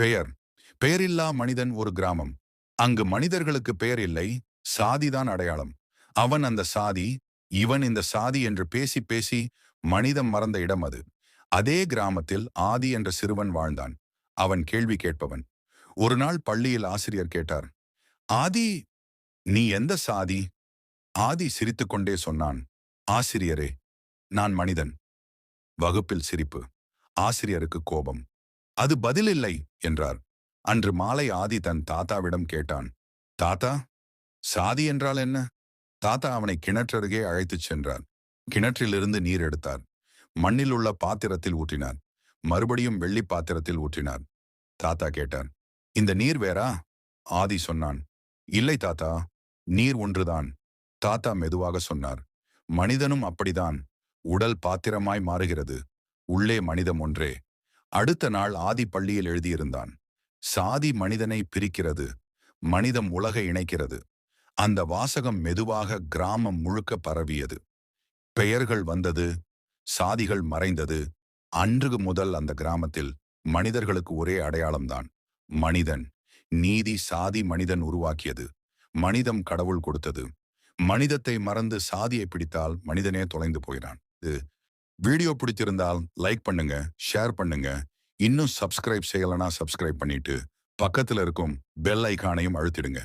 பெயர். பெயரில்லா மனிதன் ஒரு கிராமம். அங்கு மனிதர்களுக்கு பெயர் இல்லை சாதிதான் அடையாளம். அவன் அந்த சாதி இவன் இந்த சாதி என்று பேசி பேசி மனிதம் மறந்த இடம் அது. அதே கிராமத்தில் ஆதி என்ற சிறுவன் வாழ்ந்தான். அவன் கேள்வி கேட்பவன். ஒரு நாள் பள்ளியில் ஆசிரியர் கேட்டார் ஆதி நீ எந்த சாதி? ஆதி சிரித்துக்கொண்டே சொன்னான் ஆசிரியரே நான் மனிதன். வகுப்பில் சிரிப்பு. ஆசிரியருக்கு கோபம். அது பதிலில்லை என்றார். அன்று மாலை ஆதி தன் தாத்தாவிடம் கேட்டான் தாத்தா சாதி என்றால் என்ன? தாத்தா அவனை கிணற்றருகே அழைத்துச் சென்றார். கிணற்றிலிருந்து நீர் எடுத்தார். மண்ணில் உள்ள பாத்திரத்தில் ஊற்றினார். மறுபடியும் வெள்ளி பாத்திரத்தில் ஊற்றினார். தாத்தா கேட்டார் இந்த நீர் வேறா? ஆதி சொன்னான் இல்லை தாத்தா நீர் ஒன்றுதான். தாத்தா மெதுவாக சொன்னார் மனிதனும் அப்படிதான். உடல் பாத்திரமாய் மாறுகிறது. உள்ளே மனிதம் ஒன்றே. அடுத்த நாள் ஆதி பள்ளியில் எழுதியிருந்தான். சாதி மனிதனை பிரிக்கிறது மனிதம் உலகை இணைக்கிறது. அந்த வாசகம் மெதுவாக கிராமம் முழுக்க பரவியது. பெயர்கள் வந்தது சாதிகள் மறைந்தது. அன்று முதல் அந்த கிராமத்தில் மனிதர்களுக்கு ஒரே அடையாளம்தான் மனிதன். நீதி சாதி மனிதன் உருவாக்கியது. மனிதம் கடவுள் கொடுத்தது. மனிதத்தை மறந்து சாதியை பிடித்தால் மனிதனே தொலைந்து போகிறான் இது வீடியோ பிடிச்சிருந்தால் லைக் பண்ணுங்க ஷேர் பண்ணுங்க. இன்னும் சப்ஸ்கிரைப் செய்யலைன்னா சப்ஸ்கிரைப் பண்ணிட்டு பக்கத்துல இருக்கும் பெல் ஐக்கானையும் அழுத்திடுங்க.